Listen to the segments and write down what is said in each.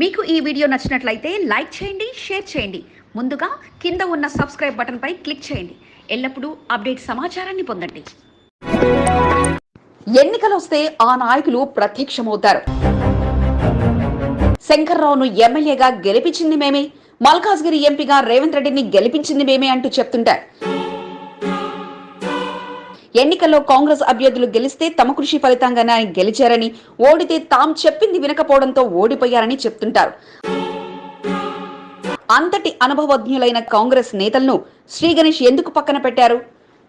మీకు ఈ వీడియో నచ్చినట్లయితే లైక్ చేయండి షేర్ చేయండి. ముందుగా కింద ఉన్న సబ్స్క్రైబ్ బటన్పై క్లిక్ చేయండి. ఎల్లప్పుడూ అప్డేట్ సమాచారాన్ని పొందండి. ఎన్నికలు వస్తే ఆ నాయకులు ప్రత్యక్షమవుతారు. శంకర్రావును ఎమ్మెల్యేగా గెలిపించింది మేమే మల్కాజ్గిరి ఎంపీగా రేవంత్ రెడ్డిని గెలిపించింది మేమే అంటూ చెప్తుంటారు. ఎన్నికల్లో కాంగ్రెస్ అభ్యర్థులు గెలిస్తే తమ కృషి ఫలితంగానే ఆయన గెలిచారని ఓడితే తాము చెప్పింది వినకపోవడంతో ఓడిపోయారని చెప్తుంటారు. అంతటి అనుభవజ్ఞులైన కాంగ్రెస్ నేతలను శ్రీ గణేష్ ఎందుకు పక్కన పెట్టారు?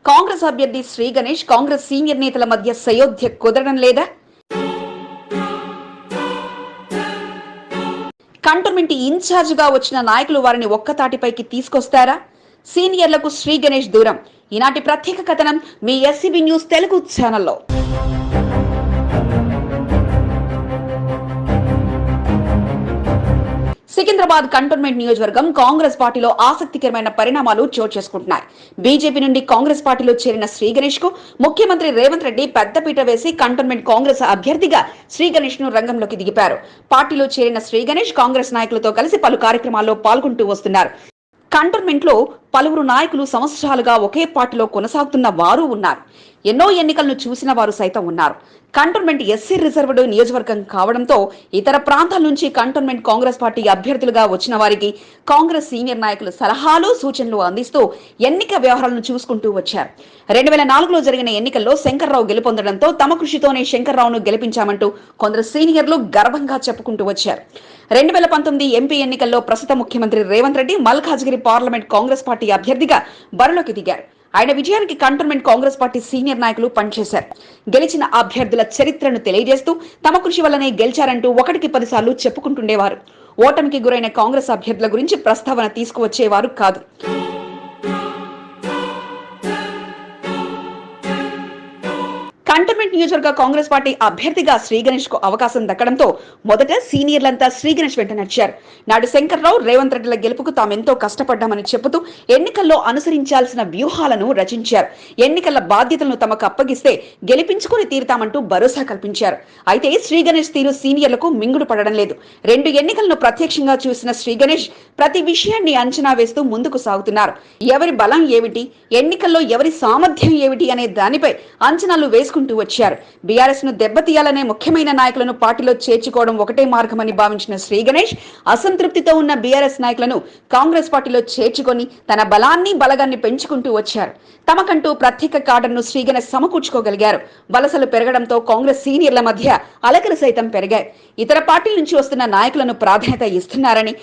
కాంగ్రెస్ అభ్యర్థి శ్రీ గణేష్ కాంగ్రెస్ సీనియర్ నేతల మధ్య సయోధ్య కుదరడం లేదా? కంటోన్మెంట్ ఇన్ఛార్జిగా వచ్చిన నాయకులు వారిని ఒక్కతాటిపైకి తీసుకొస్తారా? సీనియర్లకు శ్రీ గణేష్ దూరం. ఈనాటి ప్రత్యేక కథనం మీ ఎస్సీబీ న్యూస్ తెలుగు ఛానల్లో. సికింద్రాబాద్ కంటోన్మెంట్ నియోజకవర్గం కాంగ్రెస్ పార్టీలో ఆసక్తికరమైన పరిణామాలు చోటు చేసుకుంటున్నాయి. బీజేపీ నుండి కాంగ్రెస్ పార్టీలో చేరిన శ్రీ గణేష్కు ముఖ్యమంత్రి రేవంత్ రెడ్డి పెద్దపీట వేసి కంటోన్మెంట్ కాంగ్రెస్ అభ్యర్థిగా శ్రీ గణేష్ను రంగంలోకి దిగిపారు. పార్టీలో చేరిన శ్రీ గణేష్ కాంగ్రెస్ నాయకులతో కలిసి పలు కార్యక్రమాల్లో పాల్గొంటూ వస్తున్నారు. కంటోన్మెంట్లో పలువురు నాయకులు సంవత్సరాలుగా ఒకే పార్టీలో కొనసాగుతున్న వారు ఉన్నారు. ఎన్నో ఎన్నికలను చూసిన వారు సైతం ఉన్నారు. కంటోన్మెంట్ ఎస్సీ రిజర్వ్డ్ నియోజకవర్గం కావడంతో ఇతర ప్రాంతాల నుంచి కంటోన్మెంట్ కాంగ్రెస్ పార్టీ అభ్యర్థులుగా వచ్చిన వారికి కాంగ్రెస్ సీనియర్ నాయకులు సలహాలు సూచనలు అందిస్తూ ఎన్నిక వ్యవహారాలను చూసుకుంటూ వచ్చారు. రెండు వేల నాలుగులో జరిగిన ఎన్నికల్లో శంకర్రావు గెలుపొందడంతో తమ కృషితోనే శంకర్రావును గెలిపించామంటూ కొందరు సీనియర్లు గర్వంగా చెప్పుకుంటూ వచ్చారు. రెండు వేల పంతొమ్మిది ఎంపీ ఎన్నికల్లో ప్రస్తుత ముఖ్యమంత్రి రేవంత్ రెడ్డి మల్కాజ్గిరి పార్లమెంట్ కాంగ్రెస్ పార్టీ అభ్యర్థిగా బరిలోకి దిగారు. ఆయన విజయానికి కంటోన్మెంట్ కాంగ్రెస్ పార్టీ సీనియర్ నాయకులు పనిచేశారు. గెలిచిన అభ్యర్థుల చరిత్రను తెలియజేస్తూ తమ కృషి వల్లనే గెలిచారంటూ ఒకటికి పదిసార్లు చెప్పుకుంటుండేవారు. ఓటమికి గురైన కాంగ్రెస్ అభ్యర్థుల గురించి ప్రస్తావన తీసుకువచ్చేవారు కాదు. కంటోన్మెంట్ నియోజకవర్గ కాంగ్రెస్ పార్టీ అభ్యర్థిగా శ్రీగణేష్కు అవకాశం దక్కడంతో మొదట సీనియర్లంతా శ్రీ గణేష్ వెంట నడిచారు. నాడు శంకర్రావు రేవంత్ రెడ్డిల గెలుపుకు తామెంతో కష్టపడ్డామని చెబుతూ ఎన్నికల్లో అనుసరించాల్సిన వ్యూహాలను రచించారు. ఎన్నికల బాధ్యతలను తమకు అప్పగిస్తే గెలిపించుకుని తీరుతామంటూ భరోసా కల్పించారు. అయితే శ్రీగణేష్ తీరు సీనియర్లకు మింగుడు పడడం లేదు. రెండు ఎన్నికలను ప్రత్యక్షంగా చూసిన శ్రీగణేష్ ప్రతి విషయాన్ని అంచనా వేస్తూ ముందుకు సాగుతున్నారు. ఎవరి బలం ఏమిటి? ఎన్నికల్లో ఎవరి సామర్థ్యం ఏమిటి? అనే దానిపై అంచనాలు వేసుకుంటూ వచ్చారు. బీఆర్ఎస్ను దెబ్బతీయాలనే ముఖ్యమైన నాయకులను పార్టీలో చేర్చుకోవడం ఒకటే మార్గమని భావించిన శ్రీ గణేష్ అసంతృప్తితో ఉన్న బీఆర్ఎస్ నాయకులను కాంగ్రెస్ పార్టీలో చేర్చుకొని తన బలాన్ని బలగాన్ని పెంచుకుంటూ వచ్చారు. తమకంటూ ప్రత్యేక కాడర్ను శ్రీ గణేష్ సమకూర్చుకోగలిగారు. వలసలు పెరగడంతో కాంగ్రెస్ సీనియర్ల మధ్య అలకలు సైతం పెరిగాయి. ఇతర పార్టీల నుంచి వస్తున్న నాయకులను ప్రాధాన్యత ఇస్తున్నారని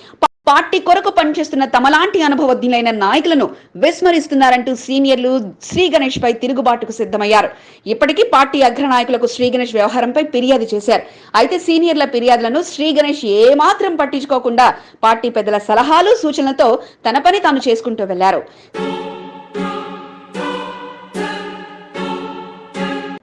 పార్టీ కొరకు పనిచేస్తున్న తమలాంటి అనుభవజ్ఞులైన నాయకులను విస్మరిస్తున్నారంటూ సీనియర్లు శ్రీ గణేష్ పై తిరుగుబాటుకు సిద్ధమయ్యారు. ఇప్పటికీ పార్టీ అగ్ర నాయకులకు శ్రీ గణేష్ వ్యవహారంపై ఫిర్యాదు చేశారు. అయితే సీనియర్ల ఫిర్యాదులను శ్రీ గణేష్ ఏమాత్రం పట్టించుకోకుండా పార్టీ పెద్దల సలహాలు సూచనలతో తన పని తాను చేసుకుంటూ వెళ్ళారు.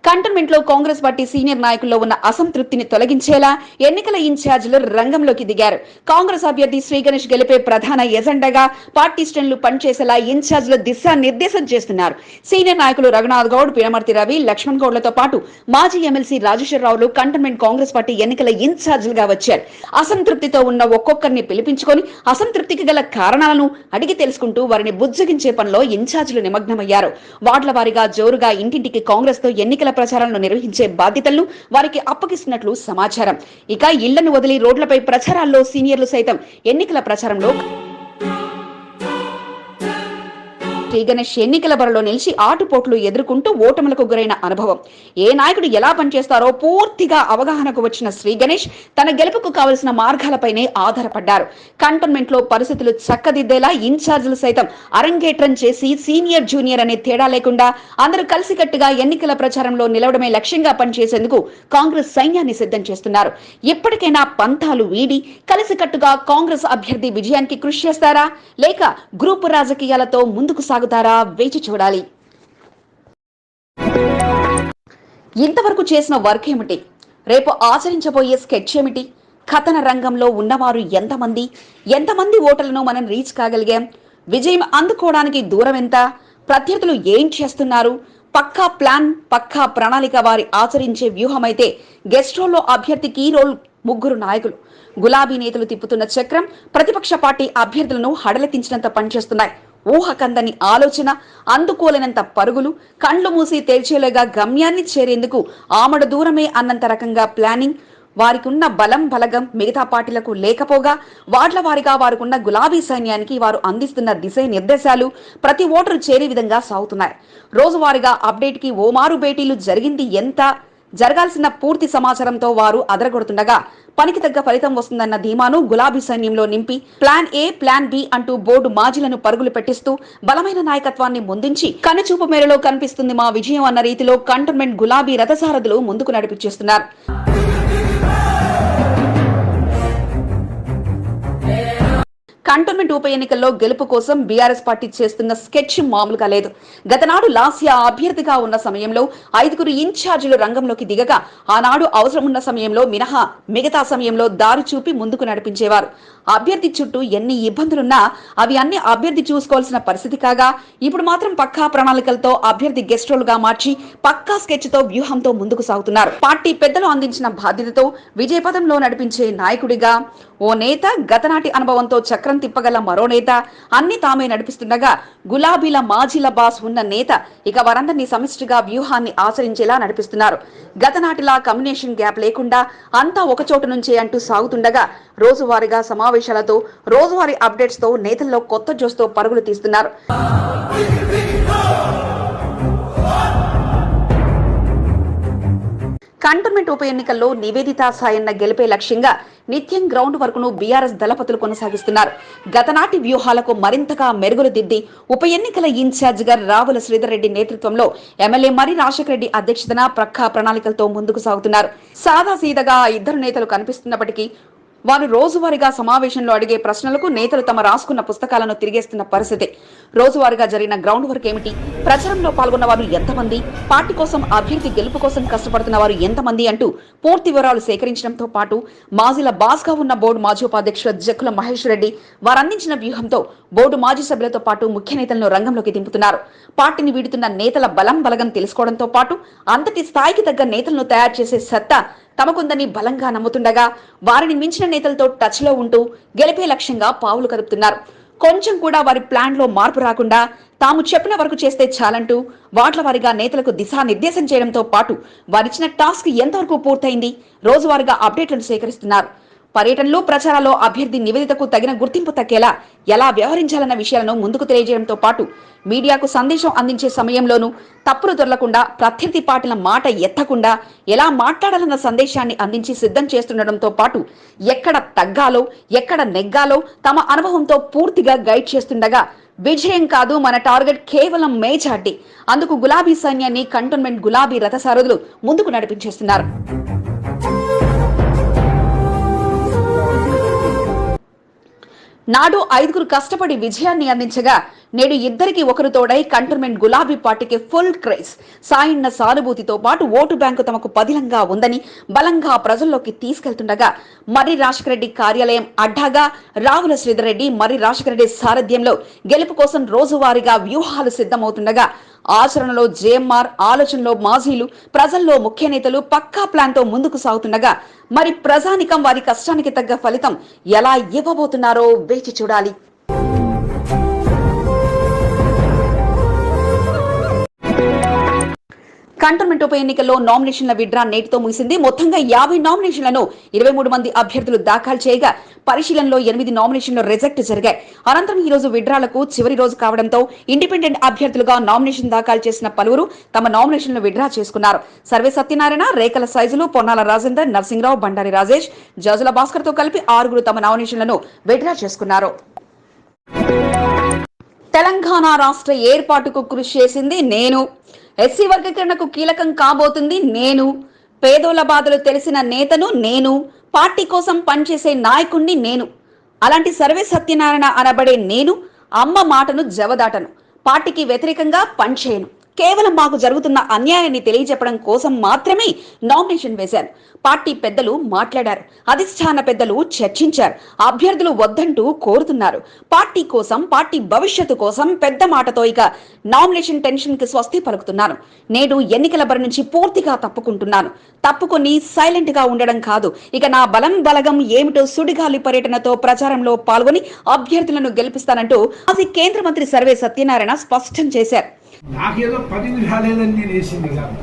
కంటోన్మెంట్లో కాంగ్రెస్ పార్టీ సీనియర్ నాయకుల్లో ఉన్న అసంతృప్తిని తొలగించేలా ఎన్నికల ఇన్ఛార్జీలు రంగంలోకి దిగారు. కాంగ్రెస్ అభ్యర్థి శ్రీ గణేష్ గెలిపే ప్రధాన ఎజెండాగా పార్టీ శ్రేణులు పనిచేసేలా ఇన్ఛార్జీలు దిశా నిర్దేశం చేస్తున్నారు. సీనియర్ నాయకులు రఘునాథ్ గౌడ్ పినమర్తి రవి లక్ష్మణ్ గౌడ్లతో పాటు మాజీ ఎమ్మెల్సీ రాజేశ్వరరావులు కంటోన్మెంట్ కాంగ్రెస్ పార్టీ ఎన్నికల ఇన్ఛార్జీలుగా వచ్చారు. అసంతృప్తితో ఉన్న ఒక్కొక్కరిని పిలిపించుకొని అసంతృప్తికి గల కారణాలను అడిగి తెలుసుకుంటూ వారిని బుజ్జగించే పనిలో ఇన్ఛార్జీలు నిమగ్నమయ్యారు. వార్డుల వారిగా జోరుగా ఇంటింటికి కాంగ్రెస్తో ఎన్నికల ప్రచారాలను నిర్వహించే బాధ్యతలను వారికి అప్పగిస్తున్నట్లు సమాచారం. ఇక ఇళ్ళను వదిలి రోడ్లపై ప్రచారాల్లో సీనియర్లు సైతం ఎన్నికల ప్రచారంలో శ్రీ గణేష్ ఎన్నికల బరిలో నిలిచి ఆటుపోట్లు ఎదుర్కొంటూ ఓటములకు గురైన అనుభవం. ఏ నాయకుడు ఎలా పనిచేస్తారో పూర్తిగా అవగాహనకు వచ్చిన శ్రీ గణేష్ తన గెలుపుకు కావలసిన మార్గాలపైనే ఆధారపడ్డారు. కంటోన్మెంట్లో పరిస్థితులు చక్కదిద్దేలా ఇన్ఛార్జీలు సైతం అరంగేట్రం చేసి సీనియర్ జూనియర్ అనే తేడా లేకుండా అందరూ కలిసికట్టుగా ఎన్నికల ప్రచారంలో నిలవడమే లక్ష్యంగా పనిచేసేందుకు కాంగ్రెస్ సైన్యాన్ని సిద్ధం చేస్తున్నారు. ఇప్పటికైనా పంతాలు వీడి కలిసికట్టుగా కాంగ్రెస్ అభ్యర్థి విజయానికి కృషి చేస్తారా? లేక గ్రూపు రాజకీయాలతో ముందుకు కొనసాగుతారా వేచి చూడాలి. ఇంతవరకు చేసిన వర్క్ ఏమిటి? రేపు ఆచరించబోయే స్కెచ్ ఏమిటి? కథన రంగంలో ఉన్నవారు ఎంతమంది? ఎంతమంది ఓటర్లను మనం రీచ్ కాగలిగాం? విజయం అందుకోవడానికి దూరం ఎంత? ప్రత్యర్థులు ఏం చేస్తున్నారు? పక్కా ప్లాన్ పక్కా ప్రణాళిక వారి ఆచరించే వ్యూహమైతే గెస్ట్ రోల్లో అభ్యర్థి కీ రోల్ ముగ్గురు నాయకులు. గులాబీ నేతలు తిప్పుతున్న చక్రం ప్రతిపక్ష పార్టీ అభ్యర్థులను హడలెత్తించినంత పనిచేస్తున్నాయి. ఊహకందని ఆలోచన అందుకోలేనంత పరుగులు కండ్లు మూసి తేల్చేలేగా గమ్యాన్ని చేరేందుకు ఆమడ దూరమే అన్నంత రకంగా ప్లానింగ్. వారికి ఉన్న బలం బలగం మిగతా పార్టీలకు లేకపోగా వార్డుల వారిగా వారికున్న గులాబీ సైన్యానికి వారు అందిస్తున్న దిశ నిర్దేశాలు ప్రతి ఓటరు చేరే విధంగా సాగుతున్నాయి. రోజువారీగా అప్డేట్కి ఓమారు భేటీలు జరిగింది ఎంత? జరగాల్సిన పూర్తి సమాచారంతో వారు అదరగొడుతుండగా పనికి తగ్గ ఫలితం వస్తుందన్న ధీమాను గులాబీ సైన్యంలో నింపి ప్లాన్ ఏ ప్లాన్ బి అంటూ బోర్డు మాజీలను పరుగులు పెట్టిస్తూ బలమైన నాయకత్వాన్ని ముందుంచి కనుచూపు మేరలో కనిపిస్తుంది మా విజయం అన్న రీతిలో కంటోన్మెంట్ గులాబీ రథసారథులు ముందుకు నడిపించేస్తున్నారు. కంటోన్మెంట్ ఉప ఎన్నికల్లో గెలుపు కోసం బీఆర్ఎస్ పార్టీ చేస్తున్న స్కెచ్ మామూలుగా లేదు. గతనాడు లాస్యా అభ్యర్థిగా ఉన్న సమయంలో ఐదుగురు ఇన్ఛార్జీలు రంగంలోకి దిగగా ఆనాడు అవసరం ఉన్న సమయంలో మినహా మిగతా సమయంలో దారి చూపి ముందుకు నడిపించేవారు. అభ్యర్థి చుట్టూ ఎన్ని ఇబ్బందులున్నా అవి అన్ని అభ్యర్థి చూసుకోవాల్సిన పరిస్థితి కాగా ఇప్పుడు మాత్రం పక్కా ప్రణాళికలతో అభ్యర్థి గెస్ట్ రోల్గా మార్చి పక్కా స్కెచ్తో వ్యూహంతో ముందుకు సాగుతున్నారు. పార్టీ పెద్దలు అందించిన బాధ్యతతో విజయపథంలో నడిపించే నాయకుడిగా ఓ నేత గతనాటి అనుభవంతో చక్రం తిప్పగల మరో నేత. అన్ని తామే నడిపిస్తుండగా గులాబీల మాజీల బాస్ ఉన్న నేత. ఇక వారందరినీ సమిష్టిగా వ్యూహాన్ని ఆచరించేలా నడిపిస్తున్నారు. గతనాటిలా కమ్యూనేషన్ గ్యాప్ లేకుండా అంతా ఒకచోట నుంచే అంటూ సాగుతుండగా రోజువారీగా సమావేశాలతో రోజువారీ అప్డేట్స్తో నేతల్లో కొత్త జోస్తో పరుగులు తీస్తున్నారు. కంటోన్మెంట్ ఉప ఎన్నికల్లో నివేదిత సాయన్న గెలిపే లక్ష్యంగా నిత్యం గ్రౌండ్ వర్క్ను బీఆర్ఎస్ దళపతులు కొనసాగిస్తున్నారు. గతనాటి వ్యూహాలకు మరింతగా మెరుగులు దిద్ది ఉప ఎన్నికల ఇన్ఛార్జ్గా రావుల శ్రీధర్ రెడ్డి నేతృత్వంలో ఎమ్మెల్యే మరి రాజశేఖర రెడ్డి అధ్యక్షతన ప్రక్కా ప్రణాళికలతో ముందుకు సాగుతున్నారు. సాదాసీదగా ఇద్దరు నేతలు కనిపిస్తున్నప్పటికీ వారు రోజువారీగా సమావేశంలో అడిగే ప్రశ్నలకు నేతలు తమ రాసుకున్న పుస్తకాలను తిరిగేస్తున్న పరిస్థితి. రోజువారీగా జరిగిన గ్రౌండ్ వర్క్ ఏమిటి? ప్రచారంలో పాల్గొన్న వారు ఎంతమంది? పార్టీ కోసం అభ్యర్థి గెలుపు కోసం కష్టపడుతున్న వారు ఎంతమంది అంటూ పూర్తి వివరాలు సేకరించడంతో పాటు మాజీల బాస్గా ఉన్న బోర్డు మాజీ ఉపాధ్యక్షుడు జక్కుల మహేష్ రెడ్డి వారందించిన వ్యూహంతో బోర్డు మాజీ సభ్యులతో పాటు ముఖ్య నేతలను రంగంలోకి దింపుతున్నారు. పార్టీని వీడుతున్న నేతల బలం బలగం తెలుసుకోవడంతో పాటు అంతటి స్థాయికి తగ్గ నేతలను తయారు చేసే సత్తా తమకుందని బలంగా నమ్ముతుండగా వారిని మించిన నేతలతో టచ్లో ఉంటూ గెలిపే లక్ష్యంగా పావులు కదుపుతున్నారు. కొంచెం కూడా వారి ప్లాన్లో మార్పు రాకుండా తాము చెప్పిన వరకు చేస్తే చాలంటూ వాట్ల వారిగా నేతలకు దిశానిర్దేశం చేయడంతో పాటు వారిచ్చిన టాస్క్ ఎంతవరకు పూర్తయింది రోజువారీగా అప్డేట్లను సేకరిస్తున్నారు. పర్యటనలు ప్రచారాల్లో అభ్యర్థి నివేదితకు తగిన గుర్తింపు తక్కేలా ఎలా వ్యవహరించాలన్న విషయాలను ముందుకు తెలియజేయడంతో పాటు మీడియాకు సందేశం అందించే సమయంలోనూ తప్పులు దొరలకుండా ప్రత్యర్థి పార్టీల మాట ఎత్తకుండా ఎలా మాట్లాడాలన్న సందేశాన్ని అందించి సిద్ధం చేస్తుండటంతో పాటు ఎక్కడ తగ్గాలో ఎక్కడ నెగ్గాలో తమ అనుభవంతో పూర్తిగా గైడ్ చేస్తుండగా విజయం కాదు మన టార్గెట్ కేవలం మేచాటి అందుకు గులాబీ సైన్యాన్ని కంటోన్మెంట్ గులాబీ రథసారథులు ముందుకు నడిపించేస్తున్నారు. నాడు ఐదుగురు కష్టపడి విజయాన్ని అందించగా నేడు ఇద్దరికి ఒకరు తోడై కంటర్మెంట్ గులాబీ పార్టీకి ఫుల్ క్రేజ్. సాయన్న సానుభూతితో పాటు ఓటు బ్యాంకు తమకు పదిలంగా ఉందని బలంగా ప్రజల్లోకి తీసుకెళ్తుండగా మర్రి రాజశేఖర రెడ్డి కార్యాలయం అడ్డాగా రావుల శ్రీధర్ రెడ్డి మర్రి రాజశేఖర రెడ్డి సారథ్యంలో గెలుపు కోసం రోజువారీగా వ్యూహాలు సిద్ధమవుతుండగా ఆచరణలో జేఎంఆర్ ఆలోచనలో మాజీలు ప్రజల్లో ముఖ్య నేతలు పక్కా ప్లాన్తో ముందుకు సాగుతుండగా మరి ప్రజానికం వారి కష్టానికి తగ్గ ఫలితం ఎలా ఇవ్వబోతున్నారో వేచి చూడాలి. కంటోన్మెంట్ ఉప ఎన్నికల్లో నామినేషన్ల విడ్రా నేటితో ముగిసింది. మొత్తంగా యాభై నామినేషన్లను ఇరవై మూడు మంది అభ్యర్థులు దాఖలు చేయగా పరిశీలనలో ఎనిమిది నామినేషన్లు రిజెక్ట్ జరిగాయి. అనంతరం ఈ రోజు విడ్రాలకు చివరి రోజు కావడంతో ఇండిపెండెంట్ అభ్యర్థులుగా నామినేషన్ దాఖలు చేసిన పలువురు తమ నామినేషన్లు విడ్రా చేసుకున్నారు. సర్వే సత్యనారాయణ రేఖల సైజులు పొన్నాల రాజేందర్ నర్సింగ్రావు బండారి రాజేష్ జాజుల భాస్కర్తో కలిపి ఆరుగురు తమ నామినేషన్లను విడ్రా చేసుకున్నారు. తెలంగాణ రాష్ట్ర ఏర్పాటుకు కృషి చేసింది నేను. ఎస్సీ వర్గీకరణకు కీలకం కాబోతుంది నేను. పేదోళ్ళ బాధలు తెలిసిన నేతను నేను. పార్టీ కోసం పనిచేసే నాయకుణ్ణి నేను. అలాంటి సర్వే సత్యనారాయణ అనబడే నేను అమ్మ మాటను జవదాటను. పార్టీకి వ్యతిరేకంగా పనిచేయను. కేవలం మాకు జరుగుతున్న అన్యాయాన్ని తెలియజెప్పడం కోసం మాత్రమే నామినేషన్ వేశారు. పార్టీ పెద్దలు మాట్లాడారు. అధిష్టాన పెద్దలు చర్చించారు. అభ్యర్థులు వద్దంటూ కోరుతున్నారు. పార్టీ కోసం పార్టీ భవిష్యత్తు కోసం పెద్ద మాటతో ఇక నామినేషన్ టెన్షన్కి స్వస్తి పలుకుతున్నాను నేడు ఎన్నికల బరి నుంచి పూర్తిగా తప్పుకుంటున్నాను తప్పుకొని సైలెంట్గా ఉండడం కాదు. ఇక నా బలం బలగం ఏమిటో సుడిగాలి పర్యటనతో ప్రచారంలో పాల్గొని అభ్యర్థులను గెలిపిస్తానంటూ అది కేంద్ర మంత్రి సర్వే సత్యనారాయణ స్పష్టం చేశారు. నాకేదో పది రాలేదని నేను వేసింది కాదు.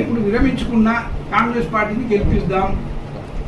ఇప్పుడు విరమించుకున్నా కాంగ్రెస్ పార్టీని గెలిపిద్దాం.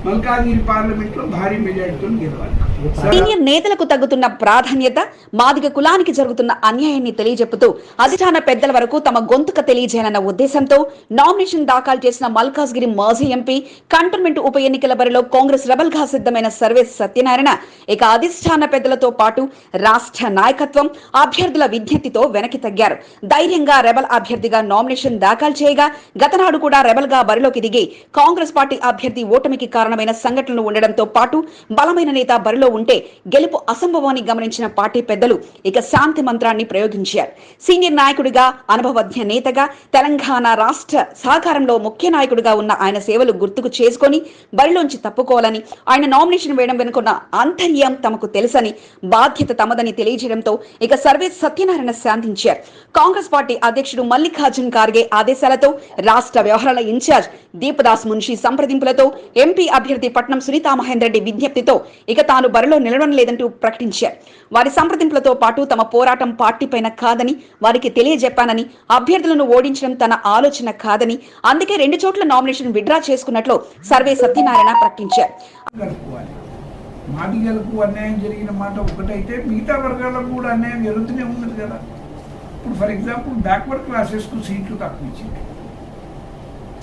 లో భారీ మెజార్టీతో గెలవాలి. సీనియర్ నేతలకు తగ్గుతున్న ప్రాధాన్యత మాదిగ కులానికి జరుగుతున్న అన్యాయాన్ని తెలియజెప్పుతూ అధిష్టాన పెద్దల వరకు తమ గొంతుక తెలియజేయాలన్న ఉద్దేశంతో నామినేషన్ దాఖలు చేసిన మల్కాజ్గిరి మాజీ ఎంపీ కంటోన్మెంట్ ఉప ఎన్నికల బరిలో కాంగ్రెస్ రెబల్గా సిద్ధమైన సర్వేస్ సత్యనారాయణ ఇక అధిష్టాన పెద్దలతో పాటు రాష్ట్ర నాయకత్వం అభ్యర్థుల విజ్ఞప్తితో వెనక్కి తగ్గారు. ధైర్యంగా రెబల్ అభ్యర్థిగా నామినేషన్ దాఖలు చేయగా గతనాడు కూడా రెబల్గా బరిలోకి దిగి కాంగ్రెస్ పార్టీ అభ్యర్థి ఓటమికి కారణమైన సంఘటనలు ఉండడంతో పాటు బలమైన నేత బరిలో ఉంటే గెలుపు అసంభవాన్ని గమనించిన పార్టీ పెద్దలు ఇక శాంతి మంత్రాన్ని ప్రయోగించారు. సీనియర్ నాయకుడిగా అనుభవజ్ఞ నేతగా తెలంగాణ రాష్ట్ర సహకారంలో ముఖ్య నాయకుడిగా ఉన్న ఆయన సేవలు గుర్తుకు చేసుకొని బరిలోంచి తప్పుకోవాలని ఆయన నామినేషన్ వేయడం వెనుకున్న ఆంతర్యం తమకు తెలుసని బాధ్యత తమదని తెలియజేయడంతో ఇక సర్వే సత్యనారాయణ శాంతించారు. కాంగ్రెస్ పార్టీ అధ్యక్షుడు మల్లికార్జున్ ఖార్గే ఆదేశాలతో రాష్ట్ర వ్యవహారాల ఇన్ఛార్జ్ దీపదాస్ మున్షి సంప్రదింపులతో ఎంపీ అభ్యర్థి పట్నం సునీతా మహేందర్ రెడ్డి విజ్ఞప్తితో ఇక తాను బరిలో నిలవడం లేదంటూ ప్రకటించారు. వారి సంప్రదింపులతో పాటు తమ పోరాటం పార్టీపైన కాదని వారికి తెలియజెప్పానని అభ్యర్థులను ఓడించడం తన ఆలోచన కాదని అందుకే రెండు చోట్ల నామినేషన్ విడ్రా చేసుకున్నట్లు సర్వే సత్యనారాయణ ప్రకటించారు. కలుపుకోవాలి మాదిగలకు అన్యాయం జరిగిన మాట ఒకటైతే మిగతా వర్గాలకు కూడా అన్యాయం జరుగుతూనే ఉన్నది కదా. ఇప్పుడు ఫర్ ఎగ్జాంపుల్ బ్యాక్వర్డ్ క్లాసెస్కు సీట్లు తక్కువ ఇచ్చింది.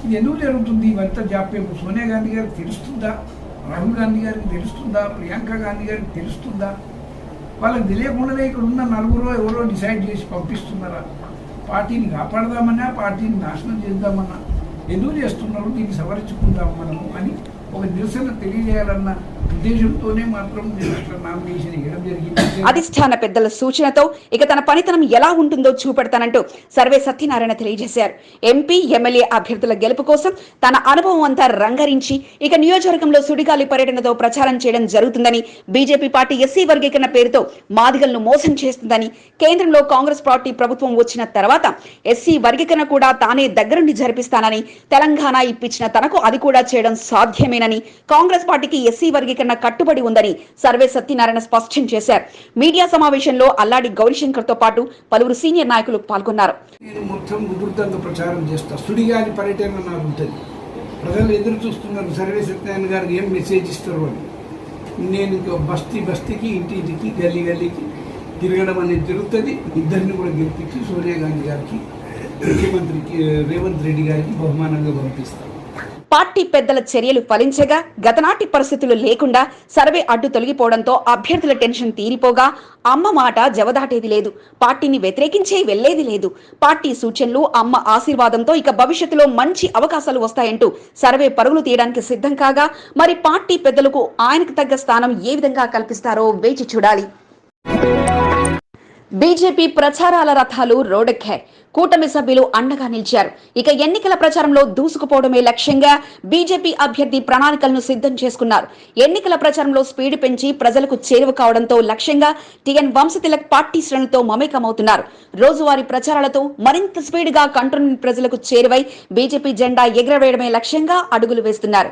ఇది ఎందుకు జరుగుతుంది? ఇవంతా జాప్యం సోనియా గాంధీ గారికి తెలుస్తుందా? రాహుల్ గాంధీ గారికి తెలుస్తుందా? ప్రియాంక గాంధీ గారికి తెలుస్తుందా? వాళ్ళకి తెలియకుండానే ఇక్కడ ఉన్న నలుగురు ఎవరో డిసైడ్ చేసి పంపిస్తున్నారా? పార్టీని కాపాడదామన్నా పార్టీని నాశనం చేద్దామన్నా ఎందుకు చేస్తున్నారు? దీన్ని సవరించుకుందాం మనము అని ఒక నిరసన తెలియజేయాలన్న ఉద్దేశంతోనే మాత్రం నామినేషన్ ఇవ్వడం జరిగింది. అధిష్టాన పెద్దల సూచనతో ఇక తన పనితనం ఎలా ఉంటుందో చూపెడతానంటూ సర్వే సత్యనారాయణ తెలియజేశారు. ఎంపీ ఎమ్మెల్యే అభ్యర్థుల గెలుపు కోసం తన అనుభవం అంతా రంగరించి ఇక నియోజకవర్గంలో సుడిగాలి పర్యటనతో ప్రచారం చేయడం జరుగుతుందని బీజేపీ పార్టీ ఎస్సీ వర్గీకరణ పేరుతో మాదిగలను మోసం చేస్తుందని కేంద్రంలో కాంగ్రెస్ పార్టీ ప్రభుత్వం వచ్చిన తర్వాత ఎస్సీ వర్గీకరణ కూడా తానే దగ్గరుండి జరిపిస్తానని తెలంగాణ ఇప్పించిన తనకు అది కూడా చేయడం సాధ్యమేనని కాంగ్రెస్ పార్టీకి ఎస్సీ వర్గీకరణ కట్టుబడి ఉందని సర్వే సత్యనారాయణ స్పష్టం చేశారు. మీడియా సమావేశంలో అల్లాడి గౌరీశంకర్తో పాటు పలువురు సీనియర్ నాయకులు పాల్గొన్నారు. నేను మొత్తం ప్రచారం చేస్తా. ఉంటుంది. ప్రజలు ఎదురు చూస్తున్నారు. సర్వే సత్యనారాయణ గారికి ఏం మెసేజ్ ఇస్తారు అని. నేను ఇంకా బస్తీ బస్తీకి ఇంటి ఇంటికి గల్లీ గల్లీకి తిరగడం అనేది జరుగుతుంది. ఇద్దరిని కూడా గెలిపించి సోనియా గాంధీ గారికి ముఖ్యమంత్రికి రేవంత్ రెడ్డి గారికి బహుమానంగా పంపిస్తాను. పార్టీ పెద్దల చర్యలు ఫలించగా గతనాటి పరిస్థితులు లేకుండా సర్వే అడ్డు తొలగిపోవడంతో అభ్యర్థుల టెన్షన్ తీరిపోగా అమ్మ మాట జవదాటేది లేదు. పార్టీని వ్యతిరేకించే వెళ్ళేది లేదు. పార్టీ సూచనలు అమ్మ ఆశీర్వాదంతో ఇక భవిష్యత్తులో మంచి అవకాశాలు వస్తాయంటూ సర్వే పరుగులు తీయడానికి సిద్ధం కాగా మరి పార్టీ పెద్దలకు ఆయనకు తగ్గ స్థానం ఏ విధంగా కల్పిస్తారో వేచి చూడాలి. బీజేపీ ప్రచారాల రథాలు రోడెక్కాయి. కూటమి సభ్యులు అండగా నిలిచారు. ఇక ఎన్నికల ప్రచారంలో దూసుకుపోవడమే లక్ష్యంగా బీజేపీ అభ్యర్థి ప్రణాళికలను సిద్ధం చేసుకున్నారు. ఎన్నికల ప్రచారంలో స్పీడ్ పెంచి ప్రజలకు చేరువ కావడంతో లక్ష్యంగా టిఎన్ వంశతిలక్ పార్టీ శ్రేణులతో మమేకమవుతున్నారు. రోజువారీ ప్రచారాలతో మరింత స్పీడ్గా ప్రజలకు చేరువై బీజేపీ జెండా ఎగరవేయడమే లక్ష్యంగా అడుగులు వేస్తున్నారు.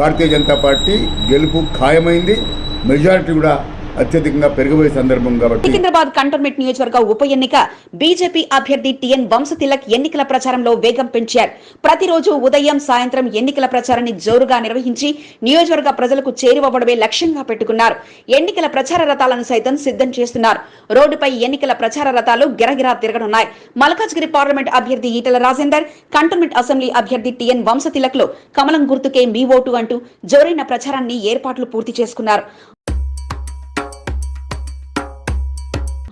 భారతీయ జనతా పార్టీ గెలుపు ఖాయమైంది. మెజారిటీ కూడా అత్యధికంగా పెరిగిపోయే సందర్భం కాబట్టి సికింద్రాబాద్ కంటోన్మెంట్ నియోజకవర్గ ఉప ఎన్నిక బీజేపీ అభ్యర్థి టిఎన్ వంశతిలక్ ఎన్నికల ప్రచారంలో వేగం పెంచారు. ప్రతిరోజు ఉదయం సాయంత్రం ఎన్నికల ప్రచారాన్ని జోరుగా నిర్వహించి నియోజకవర్గ ప్రజలకు చేరువవ్వడమే లక్ష్యంగా పెట్టుకున్నారు. ఎన్నికల ప్రచార రథాలను సైతం సిద్ధం చేస్తున్నారు. రోడ్డుపై ఎన్నికల ప్రచార రథాలు గిరగిరా తిరగనున్నాయి. మల్కాజ్గిరి పార్లమెంట్ అభ్యర్థి ఈటల రాజేందర్ కంటోన్మెంట్ అసెంబ్లీ అభ్యర్థి టిఎన్ వంశతిలక్లో కమలం గుర్తుకే మీ ఓటు అంటూ జోరైన ప్రచారాన్ని ఏర్పాట్లు పూర్తి చేసుకున్నారు.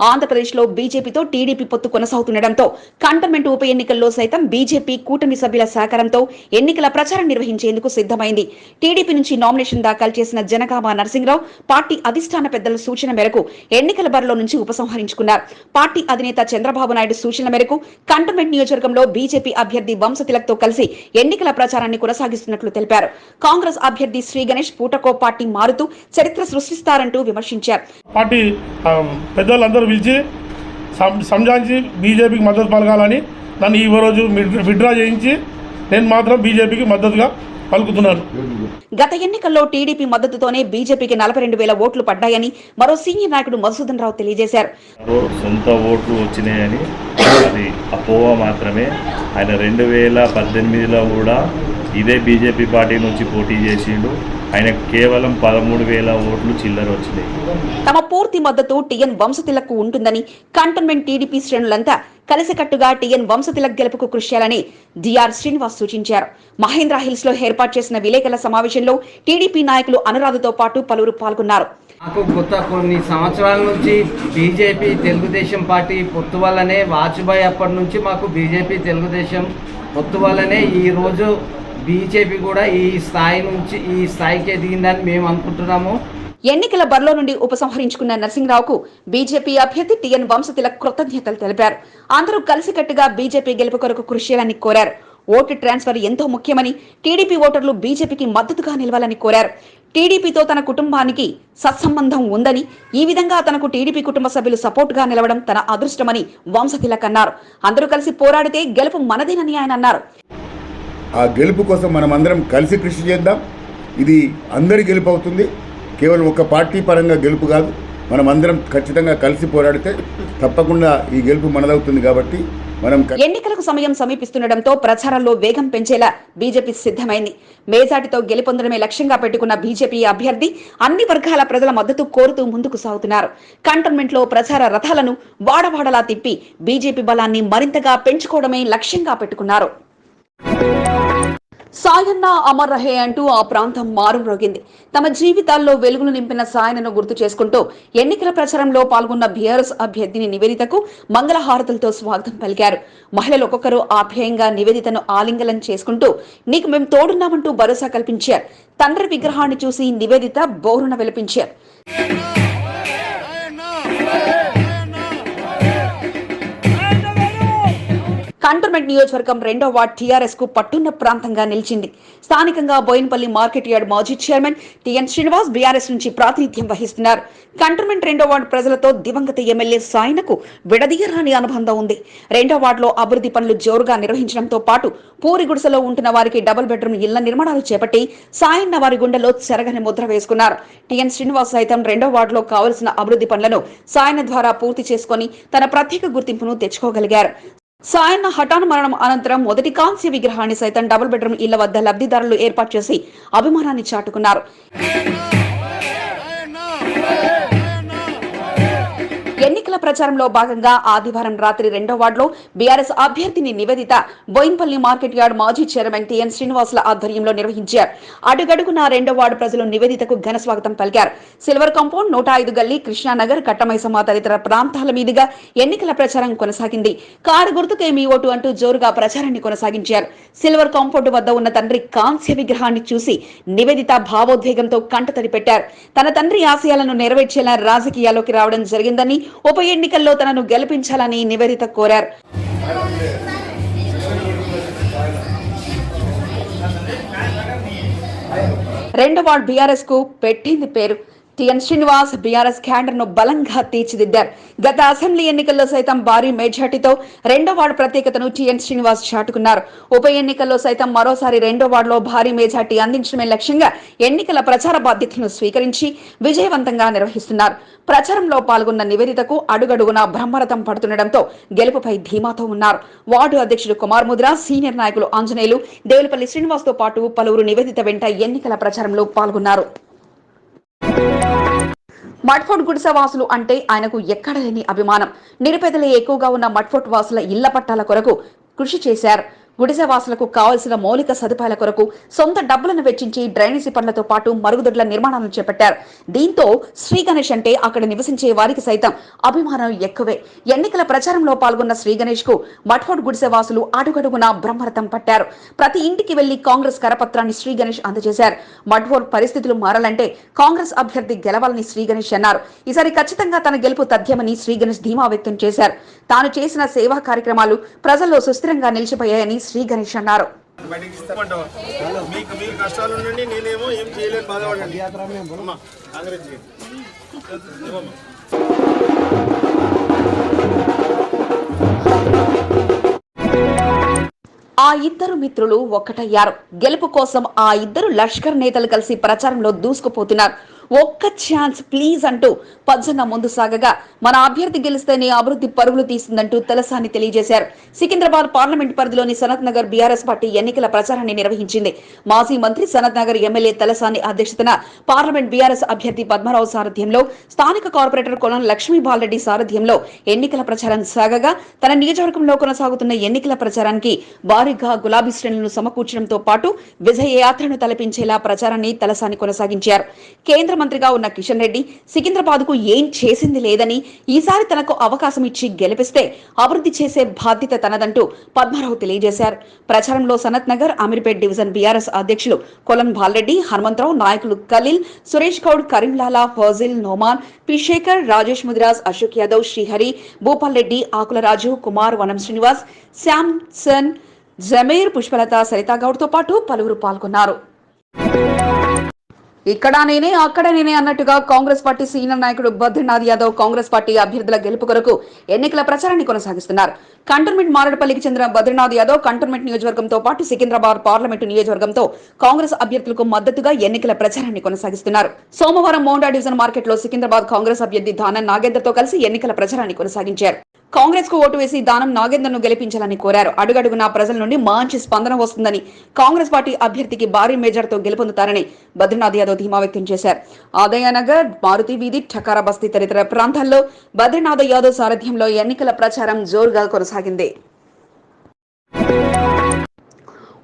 ఆంధ్రప్రదేశ్లో బీజేపీతో టీడీపీ పొత్తు కొనసాగుతుండటంతో కంటోన్మెంట్ ఉప ఎన్నికల్లో సైతం బీజేపీ కూటమి సభ్యుల సహకారంతో ఎన్నికల ప్రచారం నిర్వహించేందుకు సిద్ధమైంది. టీడీపీ నుంచి నామినేషన్ దాఖలు చేసిన జనగామ నరసింహరావు పార్టీ అధిష్టాన పెద్దల సూచన మేరకు ఎన్నికల బరిలో నుంచి ఉపసంహరించుకున్నారు. పార్టీ అధినేత చంద్రబాబు నాయుడు సూచన మేరకు కంటోన్మెంట్ నియోజకవర్గంలో బీజేపీ అభ్యర్థి వంశతిలక్తో కలిసి ఎన్నికల ప్రచారాన్ని కొనసాగిస్తున్నట్లు తెలిపారు. కాంగ్రెస్ అభ్యర్థి శ్రీ గణేష్ పూటకో పార్టీ మారుతూ చరిత్ర సృష్టిస్తారంటూ విమర్శించారు. పార్టీ పెద్దలందరూ పిలిచి సంజాయించి బీజేపీకి మద్దతు పలకాలని నన్ను ఈ రోజు విడ్- విత్డ్రా చేయించి నేను మాత్రం బీజేపీకి మద్దతుగా పలుకుతున్నాను గత ఎన్నికల్లో టీడీపీ మద్దతుతోనే బీజేపీకి నలభై రెండు వేల ఓట్లు పడ్డాయని మరో సీనియర్ నాయకుడు మధుసూదన్ రావు తెలియజేశారు. సొంత ఓట్లు వచ్చినాయని అది అపోహ మాత్రమే. ఆయన రెండు వేల పద్దెనిమిదిలో కూడా ఇదే బీజేపీ పార్టీ నుంచి పోటీ చేసిండు. ఆయన కేవలం పదమూడు వేల ఓట్లు చిల్లర వచ్చినాయి. తమ పూర్తి మద్దతు టీఎన్ వంశతిలకు ఉంటుందని కంటోన్మెంట్ టీడీపీ శ్రేణులంతా కలిసికట్టుగా టీఎన్ వంశతిలక్ గెలుపుకు కృషి చేయాలని డిఆర్ శ్రీనివాస్ సూచించారు. మహేంద్ర హిల్స్లో ఏర్పాటు చేసిన విలేకరుల సమావేశంలో టీడీపీ నాయకులు అనురాధతో పాటు పలువురు పాల్గొన్నారు. నాకు గత కొన్ని సంవత్సరాల నుంచి బీజేపీ తెలుగుదేశం పార్టీ పొత్తు వల్లనే వాజ్పేయి అప్పటి నుంచి మాకు బీజేపీ తెలుగుదేశం పొత్తు వల్లనే ఈరోజు బీజేపీ కూడా ఈ స్థాయి నుంచి ఈ స్థాయికి ఎదిగిందని మేము అనుకుంటున్నాము. ఎన్నికల బరిలో నుండి ఉపసంహరించుకున్న నరసింహరావుకు బీజేపీ అభ్యర్థి టీఎన్ వంశతిలక్ కృతజ్ఞతలు తెలిపారు. అందరూ కలిసికట్టుగా బీజేపీ గెలుపు కొరకు కృషి చేయాలని కోరారు. ఓటు ట్రాన్స్ఫర్ ఎంతో ముఖ్యమని టీడీపీ ఓటర్లు బీజేపీకి మద్దతుగా నిలవాలని కోరారు. టీడీపీతో తన కుటుంబానికి సత్సంబంధం ఉందని ఈ విధంగా తనకు టీడీపీ కుటుంబ సభ్యులు సపోర్టుగా నిలవడం తన అదృష్టమని వంశతిలక్ అన్నారు అందరూ కలిసి పోరాడితే గెలుపు మనదేనని ఆయన అన్నారు. ఆ గెలుపు కోసం మనమందరం కలిసి కృషి చేద్దాం. ఇది అందరి గెలుపు అవుతుంది. కేవలం ఒక పార్టీ పరంగా గెలుపు కాదు మనం అందరం ఖచ్చితంగా కలిసి పోరాడితే తప్పకుండా ఈ గెలుపు మనదవుతుంది కాబట్టి మనం ఎన్నికలకు సమయం సమీపిస్తుండటంతో ప్రచారంలో వేగం పెంచేలా బీజేపీ సిద్ధమైంది. మేజాటితో గెలుపొందడమే లక్ష్యంగా పెట్టుకున్న బీజేపీ అభ్యర్థి అన్ని వర్గాల ప్రజల మద్దతు కోరుతూ ముందుకు సాగుతున్నారు. కంటోన్మెంట్లో ప్రచార రథాలను వాడవాడలా తిప్పి బీజేపీ బలాన్ని మరింతగా పెంచుకోవడమే లక్ష్యంగా పెట్టుకున్నారు. సాయన్న అమర్ రహే అంటూ ఆ ప్రాంతం మారుమ్రోగింది. తమ జీవితాల్లో వెలుగులు నింపిన సాయనను గుర్తు చేసుకుంటూ ఎన్నికల ప్రచారంలో పాల్గొన్న బీఆర్ఎస్ అభ్యర్థిని నివేదితకు మంగళహారతులతో స్వాగతం పలికారు. మహిళలు ఒక్కొక్కరు ఆప్యాయంగా నివేదితను ఆలింగనం చేసుకుంటూ నీకు మేము తోడున్నామంటూ భరోసా కల్పించారు. తండ్రి విగ్రహాన్ని చూసి నివేదిత బోరున విలపించారు. కంటోన్మెంట్ నియోజకవర్గం రెండో వార్డ్ టీఆర్ఎస్కు పట్టున్న ప్రాంతంగా నిలిచింది. స్థానికంగా బోయినపల్లి మార్కెట్ యార్డ్ మాజీ చైర్మన్ టిఎన్ శ్రీనివాస్ బీఆర్ఎస్ నుంచి ప్రాతినిధ్యం వహిస్తున్నారు. కంటోన్మెంట్ రెండో వార్డు ప్రజలతో దివంగత ఎమ్మెల్యే సాయనకు విడదీయరాని అనుబంధం ఉంది. రెండో వార్డులో అభివృద్ధి పనులు జోరుగా నిర్వహించడంతో పాటు పూరి గుడిసెలో ఉంటున్న వారికి డబుల్ బెడ్రూమ్ ఇళ్ళ నిర్మాణాలు చేపట్టి సాయన్న వారి గుండెలో చెరగని ముద్ర వేసుకున్నారు. టిఎన్ శ్రీనివాస్ సైతం రెండో వార్డులో కావలసిన అభివృద్ధి పనులను సాయన ద్వారా పూర్తి చేసుకొని తన ప్రత్యేక గుర్తింపును తెచ్చుకోగలిగారు. సాయన్న హఠాన్ మరణం అనంతరం మొదటి కాంస్య విగ్రహాన్ని సైతం డబుల్ బెడ్రూమ్ ఇళ్ళ వద్ద లబ్ధిదారులు ఏర్పాటు చేసి అభిమానాన్ని చాటుకున్నారు. ఎన్నికల ప్రచారంలో భాగంగా ఆదివారం రాత్రి రెండో వార్డులో బీఆర్ఎస్ అభ్యర్థిని నివేదిత బోయిన్పల్లి మార్కెట్ యార్డ్ మాజీ చైర్మన్ టిఎన్ శ్రీనివాసుల ఆధ్వర్యంలో నిర్వహించారు. అడుగడుగున రెండో వార్డు ప్రజలు నివేదితకు ఘన స్వాగతం పలికారు. సిల్వర్ కాంపౌండ్ నూట ఐదు గల్లీ కృష్ణానగర్ కట్టమైసమ్మ తదితర ప్రాంతాల మీదుగా ఎన్నికల ప్రచారం కొనసాగింది. కారు గుర్తుకే మీ ఓటు అంటూ జోరుగా ప్రచారాన్ని కొనసాగించారు. సిల్వర్ కాంపౌండ్ వద్ద ఉన్న తండ్రి కాంస్య విగ్రహాన్ని చూసి నివేదిత భావోద్వేగంతో కంటతడి పెట్టారు. తన తండ్రి ఆశయాలను నెరవేర్చేలా రాజకీయాల్లోకి రావడం జరిగిందని ఉప ఎన్నికల్లో తనను గెలిపించాలని నివేదిత కోరారు. రెండో వార్డ్ బీఆర్ఎస్కు పెట్టింది పేరు. టిఎన్ శ్రీనివాస్ బీఆర్ఎస్ క్యాడర్ను బలంగా తీర్చిదిద్దారు. గత అసెంబ్లీ ఎన్నికల్లో సైతం భారీ మెజార్టీతో రెండో వార్డు ప్రత్యేకతను టిఎన్ శ్రీనివాస్ చాటుకున్నారు. ఉప ఎన్నికల్లో సైతం మరోసారి రెండో వార్డులో భారీ మెజార్టీ అందించడమే లక్ష్యంగా ఎన్నికల ప్రచార బాధ్యతలను స్వీకరించి విజయవంతంగా నిర్వహిస్తున్నారు. ప్రచారంలో పాల్గొన్న నివేదితకు అడుగడుగునా బ్రహ్మరథం పడుతుండటంతో గెలుపుపై ధీమాతో ఉన్నారు. వార్డు అధ్యక్షుడు కుమార్ ముద్ర సీనియర్ నాయకులు ఆంజనేయులు దేవులపల్లి శ్రీనివాస్తో పాటు పలువురు నివేదిత వెంట ఎన్నికల ప్రచారంలో పాల్గొన్నారు. మడ్ఫోర్ట్ గుడిసె వాసులు అంటే ఆయనకు ఎక్కడ లేని అభిమానం. నిరుపేదలే ఎక్కువగా ఉన్న మడ్ఫోర్ట్ వాసుల ఇళ్ళ పట్టాల కొరకు కృషి చేశారు. గుడిసెవాసులకు కావలసిన మౌలిక సదుపాయాల కొరకు సొంత డబ్బులను వెచ్చించి డ్రైనేజీ పనులతో పాటు మరుగుదొడ్ల నిర్మాణాలను చేపట్టారు. దీంతో శ్రీ గణేష్ అంటే అక్కడ నివసించే వారికి సైతం అభిమానం ఎక్కువే. ఎన్నికల ప్రచారంలో పాల్గొన్న శ్రీ గణేష్కు మఠోడ్ గుడిసెవాసులు అడుగడుగున బ్రహ్మరథం పట్టారు. ప్రతి ఇంటికి వెళ్ళి కాంగ్రెస్ కరపత్రాన్ని శ్రీ గణేష్ అందజేశారు. మఠోడ్ పరిస్థితులు మారాలంటే కాంగ్రెస్ అభ్యర్థి గెలవాలని శ్రీ గణేష్ అన్నారు. ఈసారి ఖచ్చితంగా తన గెలుపు తథ్యమని శ్రీ గణేష్ ధీమా వ్యక్తం చేశారు. తాను చేసిన సేవా కార్యక్రమాలు ప్రజల్లో సుస్థిరంగా నిలిచిపోయాయని శ్రీ గణేష్ అన్నారు. మీకు మీ కష్టాలు ఉండండి నేనేమో ఏం చేయలేను బాధపడండి ఆ ఇద్దరు మిత్రులు ఒక్కటయ్యారు. గెలుపు కోసం ఆ ఇద్దరు లష్కర్ నేతలు కలిసి ప్రచారంలో దూసుకుపోతున్నారు. ఒక్క ఛాన్స్ ప్లీజ్ అంటూ పజ్జన్న ముందు సాగగా మన అభ్యర్థి గెలిస్తేనే అభివృద్ధి పరుగులు తీస్తుందంటూ తలసాని తెలియజేశారు. సికింద్రాబాద్ పార్లమెంట్ పరిధిలోని సనత్ నగర్ బీఆర్ఎస్ పార్టీ ఎన్నికల ప్రచారాన్ని నిర్వహించింది. మాజీ మంత్రి సనత్ నగర్ ఎమ్మెల్యే తలసాని అధ్యక్షతన పార్లమెంట్ బీఆర్ఎస్ అభ్యర్థి పద్మరావు సారథ్యంలో స్థానిక కార్పొరేటర్ కొలం లక్ష్మీ బాలరెడ్డి సారథ్యంలో ఎన్నికల ప్రచారం సాగగా తన నియోజకవర్గంలో కొనసాగుతున్న ఎన్నికల ప్రచారానికి భారీగా గులాబీ శ్రేణులను సమకూర్చడంతో పాటు విజయ యాత్రను తలపించేలా ప్రచారాన్ని తలసాని కొనసాగించారు. కేంద్ర ముఖ్యమంత్రిగా ఉన్న కిషన్ రెడ్డి సికింద్రాబాద్కు ఏం చేసింది లేదని ఈసారి తనకు అవకాశం ఇచ్చి గెలిపిస్తే అభివృద్ధి చేసే బాధ్యత తనదంటూ పద్మారావు తెలియజేశారు. ప్రచారంలో సనత్ నగర్ అమీర్పేట్ డివిజన్ బీఆర్ఎస్ అధ్యక్షులు కొలన్ బాలరెడ్డి హనుమంతరావు నాయకులు ఖలీల్ సురేష్ గౌడ్ కరీంలాలా ఫజిల్ నోమాన్ పి శేఖర్ రాజేష్ ముదిరాజ్ అశోక్ యాదవ్ శ్రీహరి భూపాల్ రెడ్డి ఆకులరాజు కుమార్ వనం శ్రీనివాస్ శాంసన్ జమీర్ పుష్పలత సరితా గౌడ్తో పాటు పలువురు పాల్గొన్నారు. ఇక్కడ నేనే అక్కడ నేనే అన్నట్టుగా కాంగ్రెస్ పార్టీ సీనియర్ నాయకుడు బద్రీనాథ్ యాదవ్ కాంగ్రెస్ పార్టీ అభ్యర్థుల గెలుపు కొరకు ఎన్నికల ప్రచారాన్ని కొనసాగిస్తున్నారు. కంటోన్మెంట్ మారడపల్లికి చెందిన బద్రీనాథ్ యాదవ్ కంటోన్మెంట్ నియోజకవర్గంతో పాటు సికింద్రాబాద్ పార్లమెంటు నియోజకవర్గంతో కాంగ్రెస్ అభ్యర్థులకు మద్దతుగా ఎన్నికల ప్రచారాన్ని కొనసాగిస్తున్నారు. సోమవారం మోండా డివిజన్ మార్కెట్లో సికింద్రాబాద్ కాంగ్రెస్ అభ్యర్థి దానం నాగేందర్తో కలిసి ఎన్నికల ప్రచారాన్ని కొనసాగించారు. కాంగ్రెస్కు ఓటు వేసి దానం నాగేందర్ను గెలిపించాలని కోరారు. అడుగడుగునా ప్రజల నుండి మంచి స్పందన వస్తుందని కాంగ్రెస్ పార్టీ అభ్యర్థికి భారీ మేజర్తో గెలుపొందుతారని బద్రీనాథ్ యాదవ్ ధీమా వ్యక్తం చేశారు. ఆదయనగర్ మారుతి వీధి ఠకారా బస్తీ తదితర ప్రాంతాల్లో బద్రీనాథ్ యాదవ్ సారథ్యంలో ఎన్నికల ప్రచారం జోరుగా కొనసాగింది.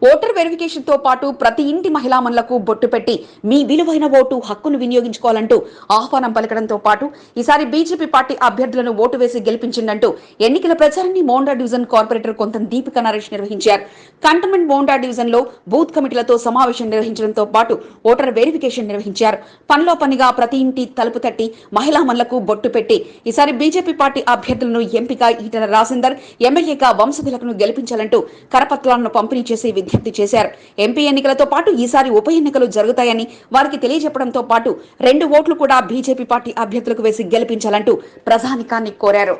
ఓటర్ వెరిఫికేషన్తో పాటు ప్రతి ఇంటి మహిళామణులకు బొట్టు పెట్టి మీ విలువైన ఓటు హక్కును వినియోగించుకోవాలంటూ ఆహ్వానం పలకడంతో పాటు ఈసారి బీజేపీ పార్టీ అభ్యర్థులను ఓటు వేసి గెలిపించిందంటూ ఎన్నికల ప్రచారాన్ని మోండా డివిజన్ కార్పొరేటర్ కొంత దీపిక నరేష్ నిర్వహించారు. కంటోన్మెంట్ మోండా డివిజన్లో బూత్ కమిటీలతో సమావేశం నిర్వహించడంతో పాటు ఓటర్ వెరిఫికేషన్ నిర్వహించారు. పనిలో పనిగా ప్రతి ఇంటి తలుపు తట్టి మహిళామణులకు బొట్టు పెట్టి ఈసారి బీజేపీ పార్టీ అభ్యర్థులను ఎంపిక ఈటల రాజేందర్ ఎమ్మెల్యేగా వంశతిలకను గెలిపించాలంటూ కరపత్రాలను పంపిణీ చేసి విజ్ఞప్తి చేశారు. ఎంపీ ఎన్నికలతో పాటు ఈసారి ఉప ఎన్నికలు జరుగుతాయని వారికి తెలియజెప్పడంతో పాటు రెండు ఓట్లు కూడా బీజేపీ పార్టీ అభ్యర్థులకు వేసి గెలిపించాలంటూ ప్రధానికాన్ని కోరారు.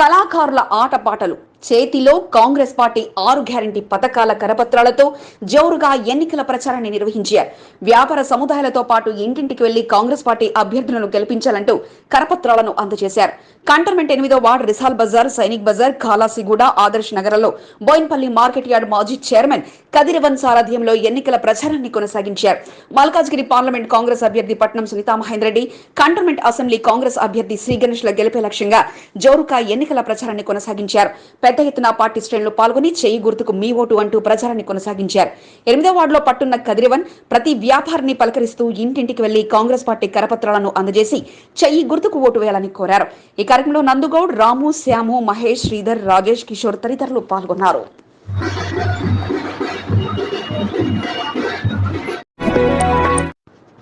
కళాకారుల ఆటపాటలు. చేతిలో కాంగ్రెస్ పార్టీ ఆరు గ్యారంటీ పథకాల కరపత్రాలతో జోరుగా ఎన్నికల ప్రచారాన్ని నిర్వహించారు. వ్యాపార సముదాయాలతో పాటు ఇంటింటికి వెళ్ళి కాంగ్రెస్ పార్టీ అభ్యర్థులను గెలిపించాలంటూ కరపత్రాలను అందజేశారు. కంటర్మెంట్ ఎనిమిదో వార్డు రిసాల్ బజార్ సైనిక్ బజార్ కాలాసిగూడ ఆదర్శ్ నగరంలో బోయిన్పల్లి మార్కెట్ యార్డ్ మాజీ చైర్మన్ కదిరవన్ సారథ్యంలో ఎన్నికల ప్రచారాన్ని కొనసాగించారు. మల్కాజ్గిరి పార్లమెంట్ కాంగ్రెస్ అభ్యర్థి పట్నం సునీతా మహేందర్ రెడ్డి కంటోన్మెంట్ అసెంబ్లీ కాంగ్రెస్ అభ్యర్థి శ్రీ గణేష్ గెలిపే లక్ష్యంగా జోరుగా ఎన్నికల ప్రచారాన్ని కొనసాగించారు. పెద్ద ఎత్తున పార్టీ శ్రేణులు పాల్గొని చేయి గుర్తుకు మీ ఓటు అంటూ ప్రచారాన్ని కొనసాగించారు. ఎనిమిదో వార్డులో పట్టున్న కదిరివన్ ప్రతి వ్యాపారిని పలకరిస్తూ ఇంటింటికి వెళ్ళి కాంగ్రెస్ పార్టీ కరపత్రాలను అందజేసి చెయ్యి గుర్తుకు ఓటు వేయాలని కోరారు. ఈ కార్యక్రమంలో నందుగౌడ్ రాము శ్యాము మహేష్ శ్రీధర్ రాజేష్ కిషోర్ తదితరులు పాల్గొన్నారు.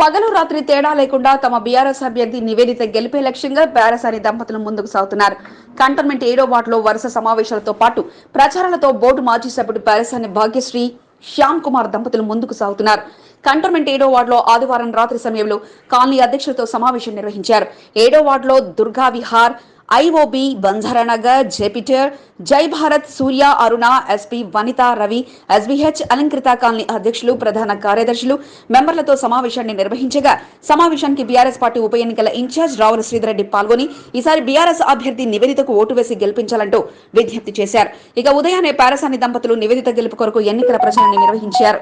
పగలు రాత్రి తేడా లేకుండా తమ బీఆర్ఎస్ అభ్యర్థి నివేదిత గెలిపే లక్ష్యంగా బేరసాని దంపతులు ముందుకు సాగుతున్నారు. కంటోన్మెంట్ ఏడో వార్డులో వరుస సమావేశాలతో పాటు ప్రచారాలతో బోర్డు మాజీ సభ్యుడు బేరసాని భాగ్యశ్రీ శ్యామ్ కుమార్ దంపతులు ముందుకు సాగుతున్నారు. కంటోన్మెంట్ ఏడో వార్డులో ఆదివారం రాత్రి సమయంలో కాలనీ అధ్యక్షులతో సమావేశం నిర్వహించారు. ఏడో వార్డులో Durga Vihar IOB Banjaranagar Jupiter Jai Bharat Surya Aruna SP Vanitha Ravi SBH Alankrita colony అధ్యక్షులు ప్రధాన కార్యదర్శులు మెంబర్లతో సమావేశాన్ని నిర్వహించగా సమావేశానికి బీఆర్ఎస్ పార్టీ ఉప ఎన్నికల ఇన్ఛార్జ్ రావుల శ్రీధరెడ్డి పాల్గొని ఈసారి బీఆర్ఎస్ అభ్యర్థి నివేదితకు ఓటు వేసి గెలిపించాలంటూ విజ్ఞప్తి చేశారు. ఇక ఉదయాన్నే పారసాని దంపతులు నివేదిత గెలుపు కొరకు ఎన్నికల ప్రచారాన్ని నిర్వహించారు.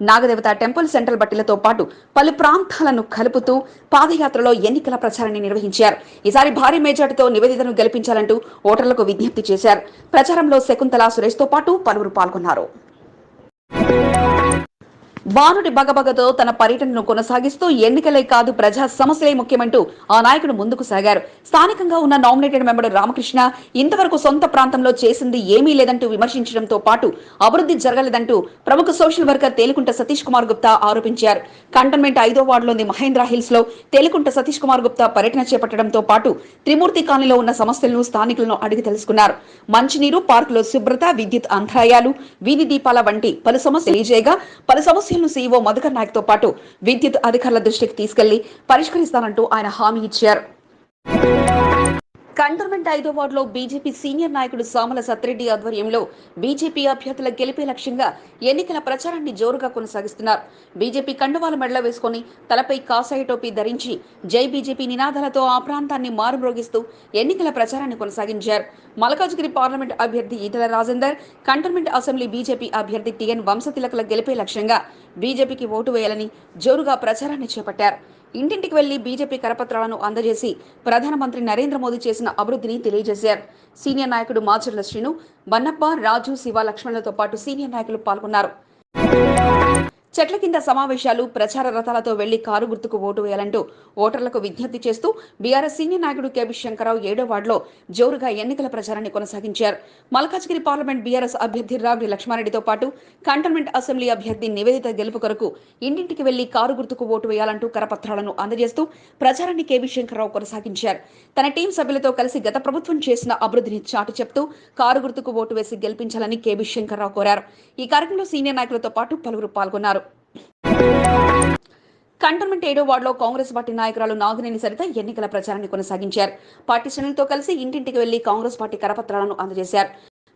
నాగదేవత టెంపుల్ సెంట్రల్ బట్టీలతో పాటు పలు ప్రాంతాలను కలుపుతూ పాదయాత్రలో ఎన్నికల ప్రచారాన్ని నిర్వహించారు. ఈసారి భారీ మెజార్టీతో నివేదికను గెలిపించాలంటూ ఓటర్లకు విజ్ఞప్తి చేశారు. ప్రచారంలో శకుంతల సురేష్తో పాటు పలువురు పాల్గొన్నారు. బానుడి బగబగతో తన పర్యటనను కొనసాగిస్తూ ఎన్నికలే కాదు ప్రజా సమస్యలే ముఖ్యమంటూ ఆ నాయకుడు ముందుకు సాగారు. స్థానికంగా ఉన్న నామినేటెడ్ మెంబర్ రామకృష్ణ ఇంతవరకు సొంత ప్రాంతంలో చేసింది ఏమీ లేదంటూ విమర్శించడంతో పాటు అభివృద్ధి జరగలేదంటూ ప్రముఖ సోషల్ వర్కర్ తేలికుంట సతీష్ కుమార్ గుప్తా ఆరోపించారు. కంటోన్మెంట్ ఐదో వార్డులోని మహేంద్ర హిల్స్లో తేలికుంట సతీష్ కుమార్ గుప్తా పర్యటన చేపట్టడంతో పాటు త్రిమూర్తి కాలనీలో ఉన్న సమస్యలను స్థానికులను అడిగి తెలుసుకున్నారు. మంచినీరు పార్కులో శుభ్రత విద్యుత్ అంతరాయాలు వీధి దీపాల వంటి పలు సమస్యలు తెలియజేయగా పలు సమస్యలను సీఈఓ మధుకర్ నాయక్తో పాటు విద్యుత్ అధికారుల దృష్టికి తీసుకెళ్ళి పరిష్కరిస్తానంటూ ఆయన హామీ ఇచ్చారు. కంటోన్మెంట్ ఐదో వార్డులో బీజేపీ సీనియర్ నాయకుడు సామల సత్రెడ్డి ఆధ్వర్యంలో బీజేపీ అభ్యర్థుల గెలిపే లక్ష్యంగా ఎన్నికల ప్రచారాన్ని జోరుగా కొనసాగిస్తున్నారు. బీజేపీ కండువాల మెడల వేసుకొని తలపై కాసాయి టోపీ ధరించి జై బీజేపీ నినాదాలతో ఆ ప్రాంతాన్ని మారుమ్రోగిస్తూ ఎన్నికల ప్రచారాన్ని కొనసాగించారు. మల్కాజ్గిరి పార్లమెంట్ అభ్యర్థి Etela Rajender cantonment assembly BJP అభ్యర్థి టిఎన్ వంశతిలకల గెలిపే లక్ష్యంగా బీజేపీకి ఓటు వేయాలని జోరుగా ప్రచారాన్ని చేపట్టారు. ఇంటింటికి వెళ్ళి బీజేపీ కరపత్రాలను అందజేసి ప్రధానమంత్రి నరేంద్ర మోదీ చేసిన అభివృద్ధిని తెలియజేశారు. సీనియర్ నాయకుడు మాచర్ల శ్రీను బన్నప్ప రాజు శివ లక్ష్మణులతో పాటు సీనియర్ నాయకులు పాల్గొన్నారు. చెట్ల కింద సమావేశాలు ప్రచార రథాలతో వెళ్ళి కారు గుర్తుకు ఓటు వేయాలంటూ ఓటర్లకు విజ్ఞప్తి చేస్తూ బీఆర్ఎస్ సీనియర్ నాయకుడు కేబి శంకరరావు ఏడో వార్డులో జోరుగా ఎన్నికల ప్రచారాన్ని కొనసాగించారు. మల్కాజ్గిరి పార్లమెంట్ బీఆర్ఎస్ అభ్యర్థి రావిడి లక్ష్మారెడ్డితో పాటు కంటోన్మెంట్ అసెంబ్లీ అభ్యర్థి నివేదిత గెలుపు కొరకు ఇంటింటికి వెళ్ళి కారు గుర్తుకు ఓటు వేయాలంటూ కరపత్రాలను అందజేస్తూ ప్రచారాన్ని కేబి శంకరరావు కొనసాగించారు. తన టీం సభ్యులతో కలిసి గత ప్రభుత్వం చేసిన అభివృద్ధిని చాటు చెప్తూ కారు గుర్తుకు ఓటు వేసి గెలిపించాలని కేబి శంకర్రావు కోరారు. ఈ కార్యక్రమంలో సీనియర్ నాయకులతో పాటు పలువురు పాల్గొన్నారు. కంటోన్మెంట్ ఏడో వార్డులో కాంగ్రెస్ పార్టీ నాయకురాలు నాగినేని సరిత ఎన్నికల ప్రచారాన్ని కొనసాగించారు. పార్టీ శ్రేణులతో కలిసి ఇంటింటికి వెళ్ళి కాంగ్రెస్ పార్టీ కరపత్రాలను అందజేశారు.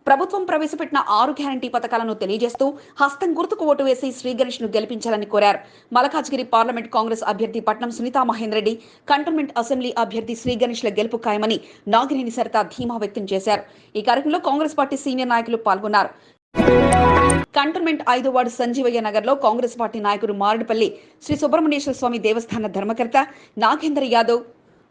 ప్రభుత్వం ప్రవేశపెట్టిన ఆరు గ్యారంటీ పథకాలను తెలియజేస్తూ హస్తం గుర్తుకు ఓటు వేసి శ్రీగణేష్ను గెలిపించాలని కోరారు. మలకాజ్గిరి పార్లమెంట్ కాంగ్రెస్ అభ్యర్థి పట్నం సునీతా మహేందర్ రెడ్డి కంటోన్మెంట్ అసెంబ్లీ అభ్యర్థి శ్రీగణేష్ ల గెలుపు ఖాయమని నాగినేని సరిత ధీమా వ్యక్తం చేశారు. ఈ కార్యక్రమంలో కాంగ్రెస్ పార్టీ సీనియర్ నాయకులు పాల్గొన్నారు. కంటోన్మెంట్ ఐదో వార్డు సంజీవయ్య నగర్లో కాంగ్రెస్ పార్టీ నాయకుడు మారడుపల్లి శ్రీ సుబ్రహ్మణ్యేశ్వర స్వామి దేవస్థాన ధర్మకర్త నాగేంద్ర యాదవ్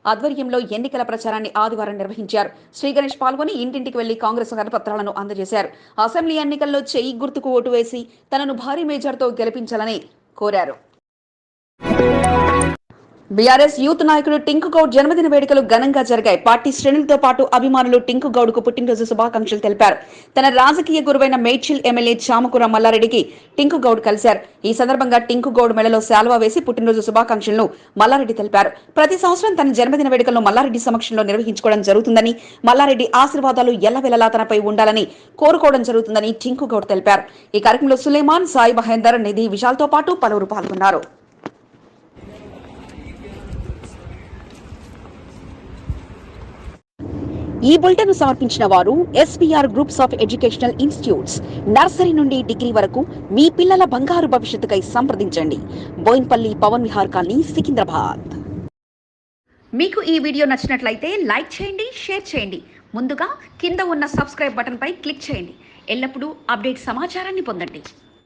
ఆధ్వర్యంలో ఎన్నికల ప్రచారాన్ని ఆదివారం నిర్వహించారు. శ్రీ గణేష్ పాల్గొని ఇంటింటికి వెళ్ళి కాంగ్రెస్ కరపత్రాలను అందజేశారు. అసెంబ్లీ ఎన్నికల్లో చెయ్యి గుర్తుకు ఓటు వేసి తనను భారీ మేజర్తో గెలిపించాలని కోరారు. బీఆర్ఎస్ యూత్ నాయకుడు టింకు గౌడ్ జన్మదిన వేడుకలు ఘనంగా జరిగాయి. పార్టీ శ్రేణులతో పాటు అభిమానులు టింకు గౌడ్కు పుట్టినరోజు శుభాకాంక్షలు తెలిపారు. తన రాజకీయ గురువైన మేడ్చిల్ ఎమ్మెల్యే చామకూర మల్లారెడ్డికి టింకు గౌడ్ కలిశారు. ఈ సందర్భంగా టింకు గౌడ్ మెడలో శాల్వా వేసి పుట్టినరోజు శుభాకాంక్షలను మల్లారెడ్డి తెలిపారు. ప్రతి సంవత్సరం తన జన్మదిన వేడుకలను మల్లారెడ్డి సమక్షంలో నిర్వహించుకోవడం జరుగుతుందని మల్లారెడ్డి ఆశీర్వాదాలు ఎల్లవెల్లలా తనపై ఉండాలని కోరుకోవడం జరుగుతుందని టింకు గౌడ్ తెలిపారు. ఈ కార్యక్రమంలో సులేమాన్ సాయి మహేందర్ నిధి విశాల్తో పాటు పలువురు పాల్గొన్నారు. ఈ బులెటిన్ సమర్పించిన వారు SPR groups of educational institutes. Nursery నుండి డిగ్రీ వరకు మీ పిల్లల బంగారు భవిష్యత్తుకై సంప్రదించండి. బోయిన్పల్లి పవన్ విహార్ కాలనీ సికింద్రాబాద్. మీకు ఈ వీడియో నచ్చినట్లయితే లైక్ చేయండి షేర్ చేయండి. ముందుగా కింద ఉన్న సబ్స్క్రైబ్ బటన్పై క్లిక్ చేయండి. ఎల్లప్పుడూ అప్డేట్ సమాచారాన్ని పొందండి.